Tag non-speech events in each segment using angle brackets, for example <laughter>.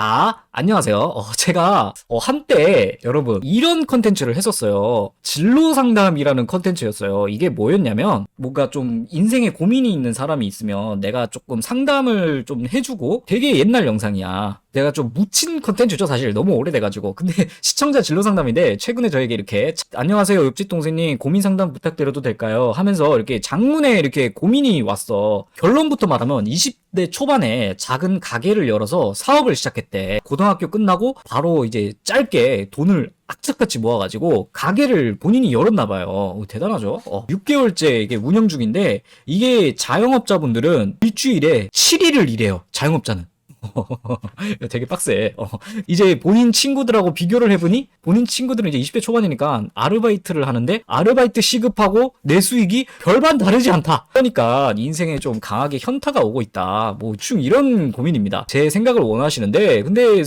자, 안녕하세요. 어, 제가 어, 한때 여러분 이런 컨텐츠를 했었어요. 진로 상담이라는 컨텐츠였어요. 이게 뭐였냐면 뭔가 좀 인생에 고민이 있는 사람이 있으면 내가 조금 상담을 좀 해주고 되게 옛날 영상이야. 내가 좀 묻힌 컨텐츠죠 사실 너무 오래돼가지고 근데 <laughs> 시청자 진로 상담인데 최근에 저에게 이렇게 안녕하세요 옆집 동생님 고민 상담 부탁드려도 될까요 하면서 이렇게 장문에 이렇게 고민이 왔어 결론부터 말하면 20대 초반에 작은 가게를 열어서 사업을 시작했대 고등학교 끝나고 바로 이제 짧게 돈을 악착같이 모아가지고 가게를 본인이 열었나 봐요. 어, 대단하죠. 어, 6개월째 이게 운영 중인데 이게 자영업자분들은 일주일에 7일을 일해요. 자영업자는. <laughs> 되게 빡세. 어, 이제 본인 친구들하고 비교를 해보니 본인 친구들은 이제 20대 초반이니까 아르바이트를 하는데 아르바이트 시급하고 내 수익이 별반 다르지 않다. 그러니까 인생에 좀 강하게 현타가 오고 있다. 뭐 중 이런 고민입니다. 제 생각을 원하시는데 근데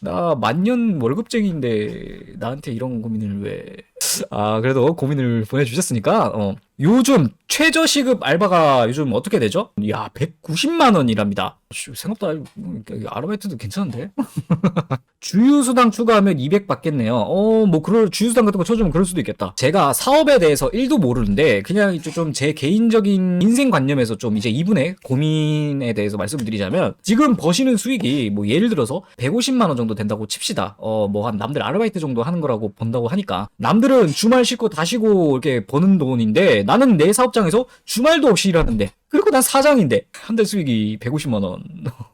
나 만년 월급쟁이인데 나한테 이런 고민을 왜? 아 그래도 고민을 보내주셨으니까 어. 요즘 최저 시급 알바가 요즘 어떻게 되죠? 야 190만 원이랍니다. 씨, 생각보다 음, 아르바이트도 괜찮은데? <laughs> 주유수당 추가하면 200 받겠네요. 어, 뭐, 그럴, 주유수당 같은 거 쳐주면 그럴 수도 있겠다. 제가 사업에 대해서 1도 모르는데, 그냥 좀 제 개인적인 인생 관념에서 좀 이제 이분의 고민에 대해서 말씀을 드리자면, 지금 버시는 수익이 뭐, 예를 들어서 150만원 정도 된다고 칩시다. 어, 뭐, 한 남들 아르바이트 정도 하는 거라고 본다고 하니까. 남들은 주말 쉬고 다 쉬고 이렇게 버는 돈인데, 나는 내 사업장 에서 주말도 없이 일하는데, 그리고 난 사장인데 한 달 수익이 150만 원.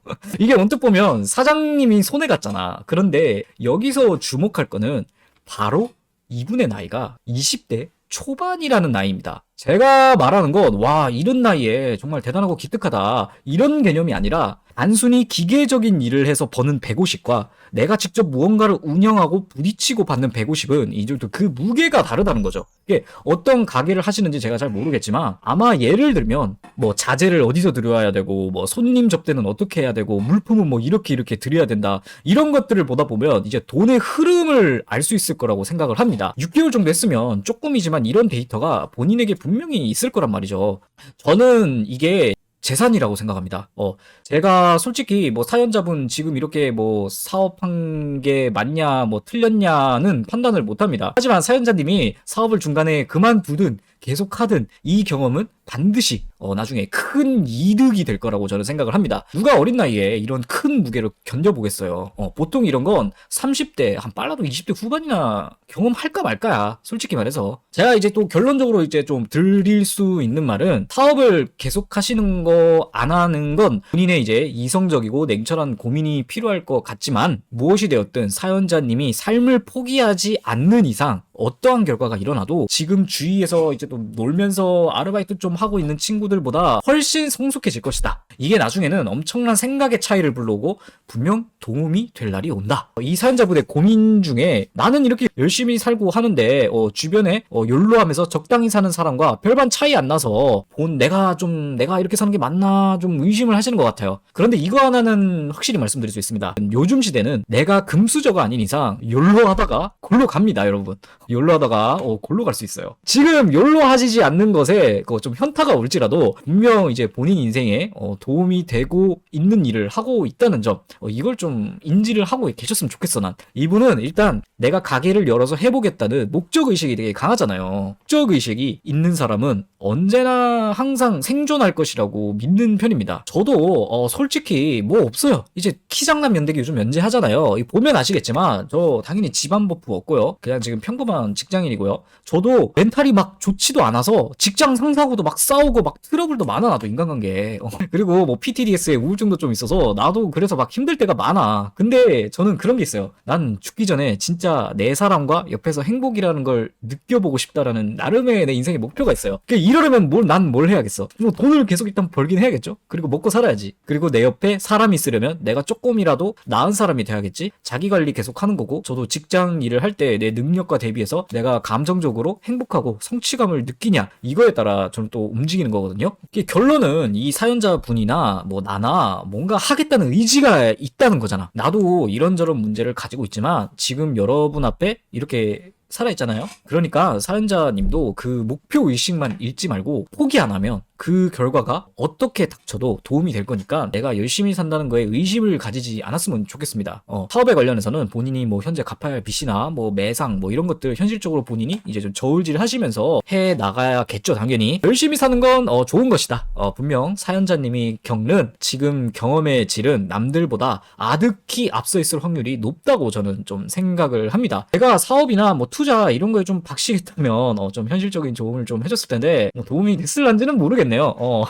<laughs> 이게 언뜻 보면 사장님이 손해 갔잖아. 그런데 여기서 주목할 거는 바로 이분의 나이가 20대 초반이라는 나이입니다. 제가 말하는 건, 와, 이런 나이에 정말 대단하고 기특하다. 이런 개념이 아니라, 단순히 기계적인 일을 해서 버는 150과 내가 직접 무언가를 운영하고 부딪히고 받는 150은 이제 그 무게가 다르다는 거죠. 이게 어떤 가게를 하시는지 제가 잘 모르겠지만 아마 예를 들면 뭐 자재를 어디서 들여야 되고 뭐 손님 접대는 어떻게 해야 되고 물품은 뭐 이렇게 이렇게 드려야 된다 이런 것들을 보다 보면 이제 돈의 흐름을 알 수 있을 거라고 생각을 합니다. 6개월 정도 했으면 조금이지만 이런 데이터가 본인에게 분 명히 있을 거란 말이죠. 저는 이게 재산이라고 생각합니다. 어, 제가 솔직히 뭐 사연자분 지금 이렇게 뭐 사업한 게 맞냐, 뭐 틀렸냐는 판단을 못 합니다. 하지만 사연자님이 사업을 중간에 그만두든 계속 하든 이 경험은 반드시 어, 나중에 큰 이득이 될 거라고 저는 생각을 합니다. 누가 어린 나이에 이런 큰 무게를 견뎌보겠어요. 어, 보통 이런 건 30대, 한 빨라도 20대 후반이나 경험할까 말까야. 솔직히 말해서. 제가 이제 또 결론적으로 이제 좀 드릴 수 있는 말은 사업을 계속 하시는 거 안 하는 건 본인의 이제 이성적이고 냉철한 고민이 필요할 것 같지만 무엇이 되었든 사연자님이 삶을 포기하지 않는 이상 어떠한 결과가 일어나도 지금 주위에서 이제 또 놀면서 아르바이트 좀 하고 있는 친구들보다 훨씬 성숙해질 것이다. 이게 나중에는 엄청난 생각의 차이를 불러오고 분명 도움이 될 날이 온다. 이 사연자분의 고민 중에 나는 이렇게 열심히 살고 하는데 어, 주변에 어, 욜로하면서 적당히 사는 사람과 별반 차이 안 나서 본 내가 좀 내가 이렇게 사는 게 맞나 좀 의심을 하시는 것 같아요. 그런데 이거 하나는 확실히 말씀드릴 수 있습니다. 요즘 시대는 내가 금수저가 아닌 이상 욜로 하다가 골로 갑니다, 여러분. 욜로 하다가 어, 골로 갈 수 있어요. 지금 욜로 하시지 않는 것에 그 좀 현타가 올지라도 분명 이제 본인 인생에 어, 도움이 되고 있는 일을 하고 있다는 점 어, 이걸 좀 인지를 하고 계셨으면 좋겠어 난. 이분은 일단 내가 가게를 열어서 해보겠다는 목적 의식이 되게 강하잖아요. 목적 의식이 있는 사람은 언제나 항상 생존할 것이라고 믿는 편입니다. 저도 어, 솔직히 뭐 없어요. 이제 키장남 연대기 요즘 면제하잖아요. 보면 아시겠지만 저 당연히 집안 버프 없고요. 그냥 지금 평범한 직장인이고요. 저도 멘탈이 막 좋지도 않아서 직장 상사하고도 막 싸우고 막 트러블도 많아 나도 인간관계. 어. <laughs> 그리고 뭐 PTDS에 우울증도 좀 있어서 나도 그래서 막 힘들 때가 많아. 근데 저는 그런 게 있어요. 난 죽기 전에 진짜 내 사람과 옆에서 행복이라는 걸 느껴보고 싶다라는 나름의 내 인생의 목표가 있어요. 그러니까 이러려면 뭘 난 뭘 해야겠어. 뭐 돈을 계속 일단 벌긴 해야겠죠. 그리고 먹고 살아야지. 그리고 내 옆에 사람이 있으려면 내가 조금이라도 나은 사람이 돼야겠지. 자기 관리 계속 하는 거고 저도 직장 일을 할 때 내 능력과 대비해서 내가 감정적으로 행복하고 성취감을 느끼냐 이거에 따라 저는 또 움직이는 거거든요. 결론은 이 사연자 분이 나 뭐 나나 뭔가 하겠다는 의지가 있다는 거잖아. 나도 이런저런 문제를 가지고 있지만 지금 여러분 앞에 이렇게 살아있잖아요. 그러니까 사연자님도 그 목표 의식만 잃지 말고 포기 안 하면 그 결과가 어떻게 닥쳐도 도움이 될 거니까 내가 열심히 산다는 거에 의심을 가지지 않았으면 좋겠습니다. 어, 사업에 관련해서는 본인이 뭐 현재 갚아야 할 빚이나 뭐 매상 뭐 이런 것들 현실적으로 본인이 이제 좀 저울질 하시면서 해 나가야겠죠, 당연히. 열심히 사는 건 어, 좋은 것이다. 어, 분명 사연자님이 겪는 지금 경험의 질은 남들보다 아득히 앞서 있을 확률이 높다고 저는 좀 생각을 합니다. 제가 사업이나 뭐 투자 이런 거에 좀 박시했다면 어, 좀 현실적인 도움을 좀 해줬을 텐데 뭐 도움이 됐을런지는 모르겠네요. 어.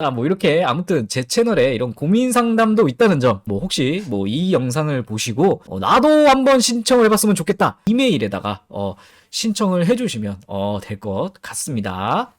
아, 뭐 이렇게 아무튼 제 채널에 이런 고민 상담도 있다는 점, 뭐 혹시 뭐 이 영상을 보시고 어, 나도 한번 신청을 해봤으면 좋겠다 이메일에다가 어, 신청을 해주시면 어, 될 것 같습니다.